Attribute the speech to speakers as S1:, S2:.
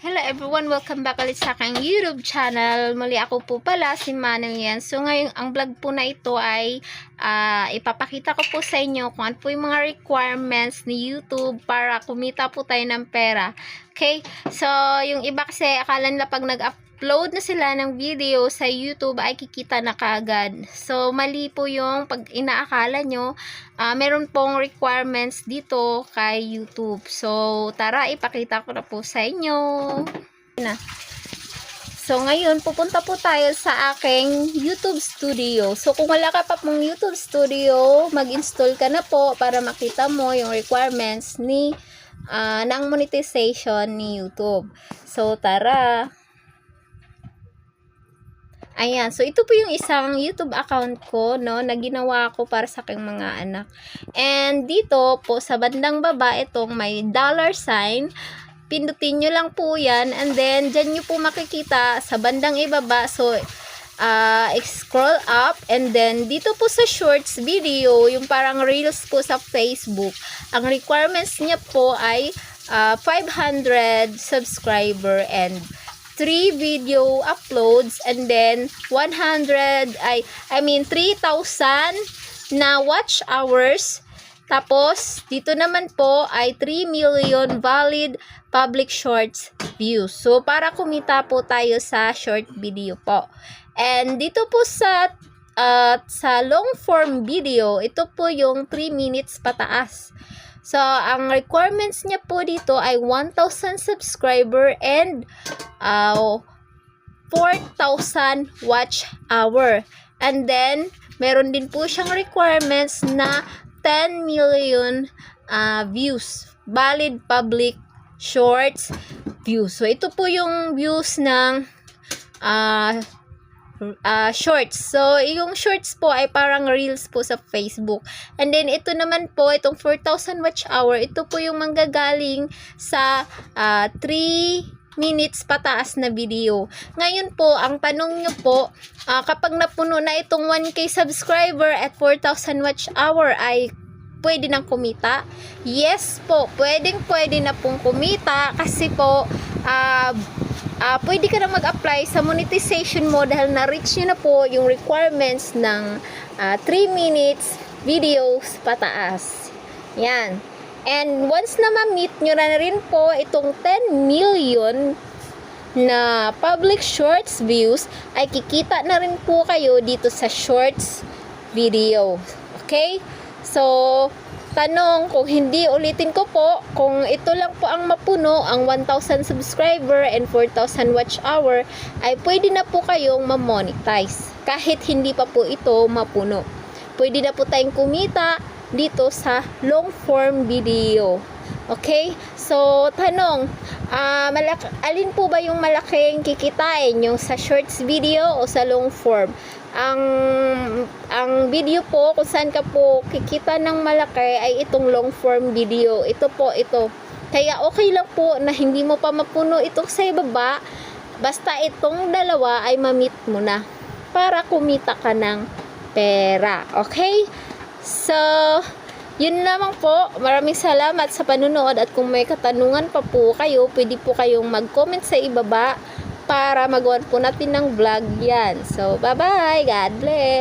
S1: Hello everyone! Welcome back ulit sa aking YouTube channel. Muli ako po pala si Manang yan. So ngayon, ang vlog po na ito ay ah, ipapakita ko po sa inyo kung ano po yung mga requirements ni YouTube para kumita po tayo ng pera. Okay? So, yung iba kasi akala nila pag nag-upload na sila ng video sa YouTube ay kikita na kaagad. So, mali po yung pag inaakala nyo ah, meron pong requirements dito kay YouTube. So, tara, ipakita ko na po sa inyo. Na. So, ngayon, pupunta po tayo sa aking YouTube Studio. So, kung wala ka pa pong YouTube Studio, mag-install ka na po para makita mo yung requirements ni ah, ng monetization ni YouTube. So, tara. Ayan. So, ito po yung isang YouTube account ko, no, na ginawa ko para sa aking mga anak. And dito po, sa bandang baba, itong may dollar sign. Pindutin nyo lang po yan. And then, dyan nyo po makikita sa bandang ibaba. So, uh, scroll up. And then, dito po sa shorts video, yung parang reels po sa Facebook. Ang requirements niya po ay uh, 500 subscriber and 3 video uploads and then 100 ay I mean 3,000 na watch hours. Tapos dito naman po ay 3 million valid public shorts views. So para kumita po tayo sa short video po. And dito po sa uh, sa long form video ito po yung 3 minutes pataas So, ang requirements niya po dito ay 1,000 subscriber and uh, 4,000 watch hour. And then, meron din po siyang requirements na 10 million uh, views. Valid public shorts views. So, ito po yung views ng uh, uh, shorts. So, yung shorts po ay parang reels po sa Facebook. And then, ito naman po, itong 4,000 watch hour, ito po yung manggagaling sa uh, 3 minutes pataas na video. Ngayon po, ang tanong nyo po, uh, kapag napuno na itong 1k subscriber at 4,000 watch hour ay pwede nang kumita? Yes po, pwedeng pwede na pong kumita kasi po, uh, uh, pwede ka na mag-apply sa monetization mo dahil na-reach nyo na po yung requirements ng uh, 3 minutes videos pataas. Yan. And once na ma-meet nyo na rin po itong 10 million na public shorts views, ay kikita na rin po kayo dito sa shorts video. Okay? So, tanong kung hindi ulitin ko po. Kung ito lang po ang mapuno ang 1,000 subscriber and 4,000 watch hour ay pwede na po kayong ma-monetize. Kahit hindi pa po ito mapuno. Pwede na po tayong kumita dito sa long form video okay? So tanong uh, malak- alin po ba yung malaking kikitain? Yung sa shorts video o sa long form? Ang ang video po kung saan ka po kikita ng malaki ay itong long form video. Ito po ito. Kaya okay lang po na hindi mo pa mapuno itong sa ibaba. Basta itong dalawa ay mamit mo na para kumita ka ng pera. Okay? So yun lamang po. Maraming salamat sa panunood at kung may katanungan pa po kayo, pwede po kayong mag-comment sa ibaba para magawan po natin ng vlog yan. So, bye-bye. God bless.